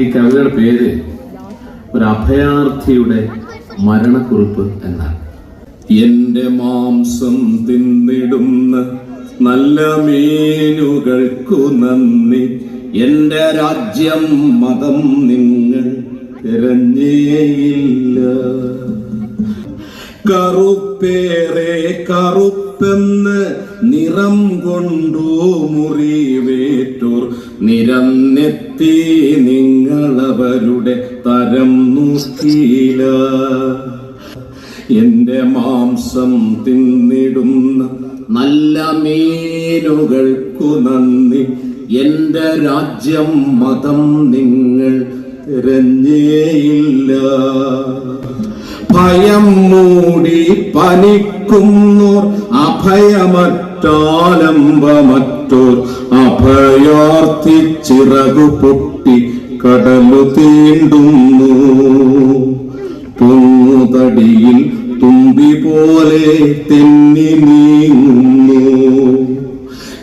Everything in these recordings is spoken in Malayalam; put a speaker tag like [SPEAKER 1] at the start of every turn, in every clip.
[SPEAKER 1] ഈ കവിതയുടെ പേര് ഒരു അഭയാർത്ഥിയുടെ മരണക്കുറിപ്പ് എന്നാണ്. എന്റെ മാംസം തിന്നിടുന്ന നല്ല മീനുകൾക്കു നന്ദി. എന്റെ രാജ്യം മതം നിങ്ങൾ തിരഞ്ഞേയില്ല. കറുപ്പേറെ കറുപ്പെന്ന് നിറം കൊണ്ടു മുറിവേറ്റോർ. നിരന്നെത്തി നിങ്ങളവരുടെ തരം നോക്കിയില്ല. എന്റെ മാംസം തിന്നിടുന്ന നല്ല മീനുകൾക്കു നന്ദി. എന്റെ രാജ്യം മതം നിങ്ങൾ തിരഞ്ഞേയില്ല പനിക്കുന്നോർ അഭയമറ്റാലംബമറ്റോർ അഭയാർത്ഥി ചിറകു പൊട്ടി കടലു തീണ്ടുന്നു. തുന്നുതടിയിൽ തുമ്പി പോലെ തെന്നി നീങ്ങുന്നു.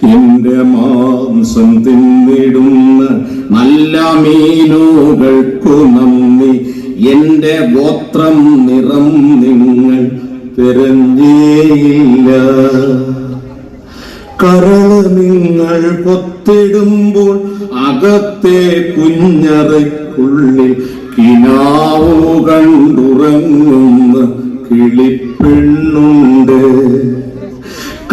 [SPEAKER 1] എന്റെ മാംസം തിന്നിടുന്ന നല്ല മീനുകൾക്കു നന്ദി. എന്റെ ഗോത്രം തിരഞ്ഞേയില്ല കരൾ നിങ്ങൾ കൊത്തിടുമ്പോൾ അകത്തെ കുഞ്ഞറയ്ക്കുള്ളിൽ കിനാവു കണ്ടുറങ്ങുന്ന കിളിപ്പെണ്ണുണ്ട്.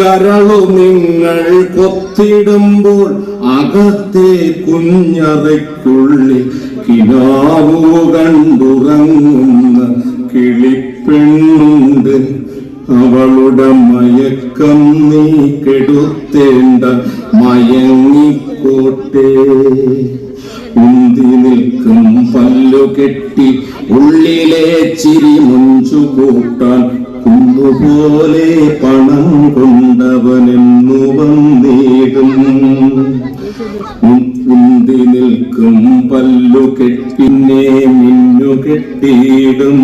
[SPEAKER 1] കരളു നിങ്ങൾ കൊത്തിടുമ്പോൾ അകത്തെ കുഞ്ഞറയ്ക്കുള്ളിൽ കിനാവു കണ്ടുറങ്ങുന്ന കിളിപ്പെണ്ണുണ്ട് അവളുടെ മയക്കം നീ കെടുത്തേണ്ട. മയങ്ങിക്കോട്ടെ. ഉന്തി നിൽക്കും പല്ലു കെട്ടി ഉള്ളിലെ ചിരി മുഞ്ചു കൂട്ടാൻ കുന്നുപോലെ പണം കൊണ്ടവനെന്നു വന്നേടും. ഉന്തി നിൽക്കും പല്ലു മിന്നു കെട്ടിയിടും.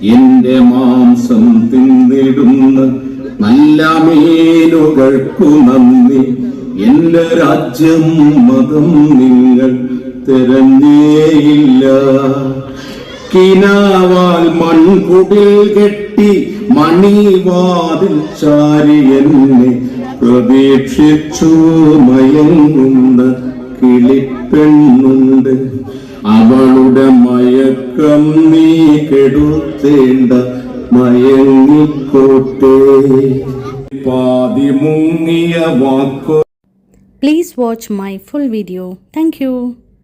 [SPEAKER 1] എന്റെ മാംസം തിന്നിടുന്ന നല്ല മീനുകൾക്കു നന്ദി. എന്റെ രാജ്യം മതം നിങ്ങൾ തിരഞ്ഞേയില്ല. കിനാവാൽ മൺകുടിൽ കെട്ടി മണിവാതിൽ ചാരി എന്നെ പ്രതീക്ഷിച്ചു മയങ്ങുന്ന കിളിപ്പെണ്ണുണ്ട്. അവളുടെ മയക്കം നീ കെടുത്തേണ്ട മയങ്ങിക്കോട്ടെ പാതി മുങ്ങിയ വാക്കോ
[SPEAKER 2] please watch my full video Thank you.